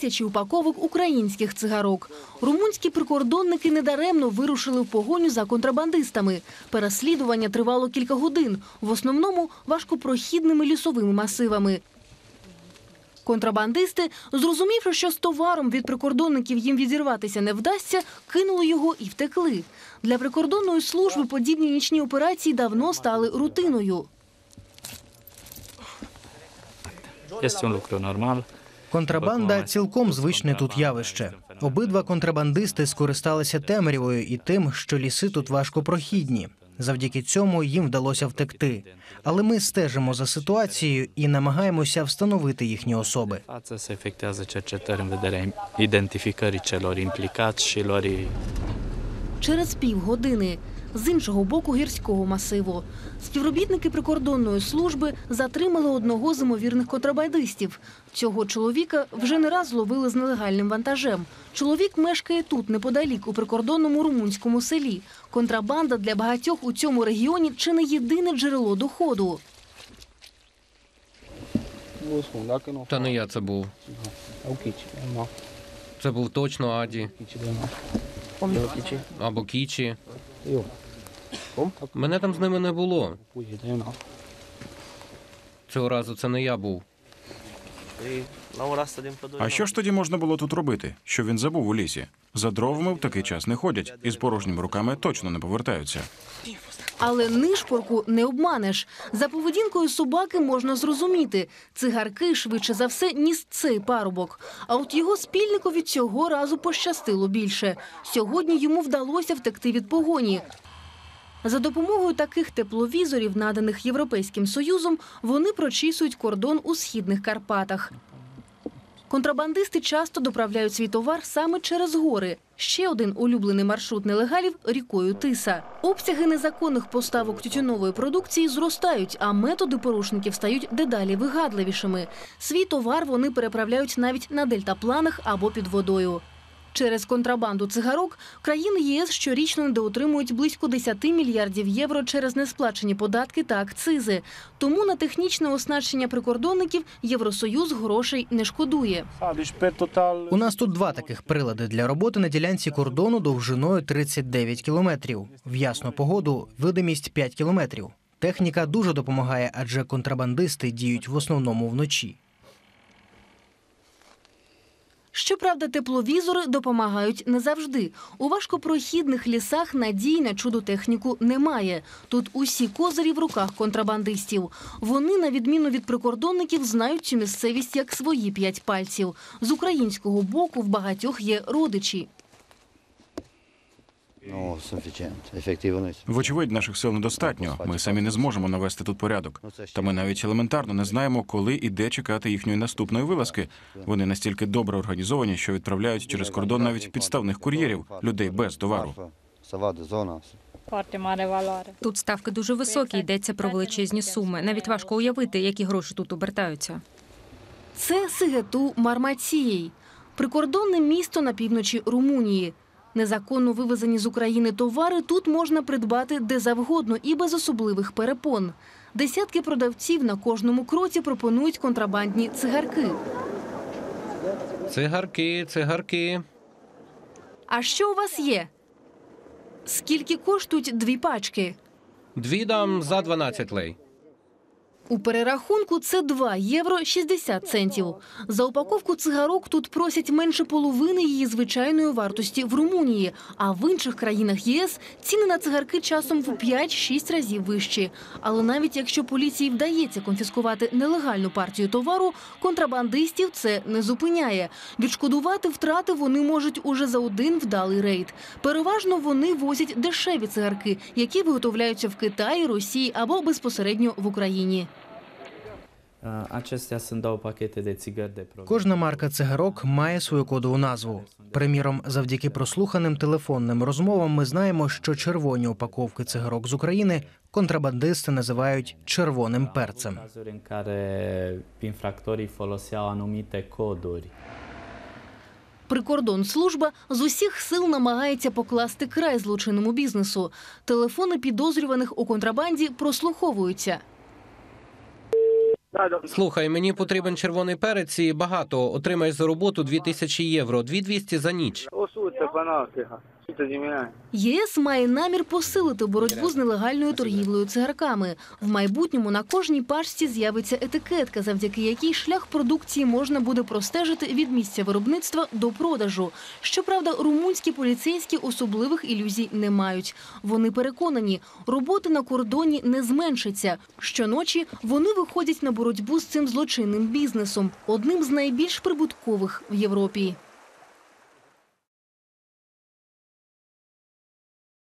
тисячі упаковок українських цигарок. Румунські прикордонники недаремно вирушили в погоню за контрабандистами. Переслідування тривало кілька годин, в основному важкопрохідними лісовими масивами. Контрабандисти, зрозумівши, що з товаром від прикордонників їм відірватися не вдасться, кинули його і втекли. Для прикордонної служби подібні нічні операції давно стали рутиною. Este un lucru normal. Контрабанда цілком звичне тут явище. Обидва контрабандисти скористалися темрявою і тим, що ліси тут важкопрохідні. Завдяки цьому їм вдалося втекти. Але ми стежимо за ситуацією і намагаємося встановити їхні особи. Через півгодини з іншого боку гірського масиву співробітники прикордонної служби затримали одного з імовірних контрабандистів. Цього чоловіка вже не раз зловили з нелегальним вантажем. Чоловік мешкає тут, неподалік, у прикордонному румунському селі. Контрабанда для багатьох у цьому регіоні чи не єдине джерело доходу. Та не я це був. Це був точно Аді або Кічі. Мене там з ними не було. Цього разу це не я був. А що ж тоді можна було тут робити? Що він забув у лісі? За дровами в такий час не ходять, і з порожніми руками точно не повертаються. Але нишпорку не обманеш. За поведінкою собаки можна зрозуміти. Цигарки швидше за все ніс цей парубок. А от його спільникові цього разу пощастило більше. Сьогодні йому вдалося втекти від погоні. За допомогою таких тепловізорів, наданих Європейським Союзом, вони прочісують кордон у східних Карпатах. Контрабандисти часто доправляють свій товар саме через гори. Ще один улюблений маршрут нелегалів рікою Тиса. Обсяги незаконних поставок тютюнової продукції зростають, а методи порушників стають дедалі вигадливішими. Свій товар вони переправляють навіть на дельтапланах або під водою. Через контрабанду цигарок країни ЄС щорічно недоотримують близько 10 мільярдів євро через несплачені податки та акцизи. Тому на технічне оснащення прикордонників Євросоюз грошей не шкодує. У нас тут два таких прилади для роботи на ділянці кордону довжиною 39 кілометрів. В ясну погоду видимість 5 кілометрів. Техніка дуже допомагає, адже контрабандисти діють в основному вночі. Щоправда, тепловізори допомагають не завжди. У важкопрохідних лісах надій на чудо техніку немає. Тут усі козирі в руках контрабандистів. Вони, на відміну від прикордонників, знають цю місцевість як свої п'ять пальців. З українського боку в багатьох є родичі. Вочевидь, наших сил недостатньо. Ми самі не зможемо навести тут порядок. Та ми навіть елементарно не знаємо, коли і де чекати їхньої наступної вилазки. Вони настільки добре організовані, що відправляють через кордон навіть підставних кур'єрів, людей без товару. Тут ставки дуже високі, йдеться про величезні суми. Навіть важко уявити, які гроші тут обертаються. Це Сигету Мармацієй, прикордонне місто на півночі Румунії. Незаконно вивезені з України товари тут можна придбати де завгодно і без особливих перепон. Десятки продавців на кожному кроці пропонують контрабандні цигарки. Цигарки, цигарки. А що у вас є? Скільки коштують дві пачки? Дві дам за 12 лей. У перерахунку це 2 євро 60 центів. За упаковку цигарок тут просять менше половини її звичайної вартості в Румунії, а в інших країнах ЄС ціни на цигарки часом в 5-6 разів вищі. Але навіть якщо поліції вдається конфіскувати нелегальну партію товару, контрабандистів це не зупиняє. Відшкодувати втрати вони можуть уже за один вдалий рейд. Переважно вони возять дешеві цигарки, які виготовляються в Китаї, Росії або безпосередньо в Україні. Acestea sunt două pachete de țigări de provizioane. Кожна марка цигарок має свою кодову назву. Приміром, завдяки прослуханим телефонним розмовам ми знаємо, що червоні упаковки цигарок з України контрабандисти називають червоним перцем. Прикордонслужба з усіх сил намагається покласти край злочинному бізнесу. Телефони підозрюваних у контрабанді прослуховуються. Слухай, мені потрібен червоний перець і багато. Отримаєш за роботу 2000 євро, 2200 за ніч. ЄС має намір посилити боротьбу з нелегальною торгівлею цигарками. В майбутньому на кожній пачці з'явиться етикетка, завдяки якій шлях продукції можна буде простежити від місця виробництва до продажу. Щоправда, румунські поліцейські особливих ілюзій не мають. Вони переконані, роботи на кордоні не зменшиться. Щоночі вони виходять на боротьбу з цим злочинним бізнесом, одним з найбільш прибуткових в Європі.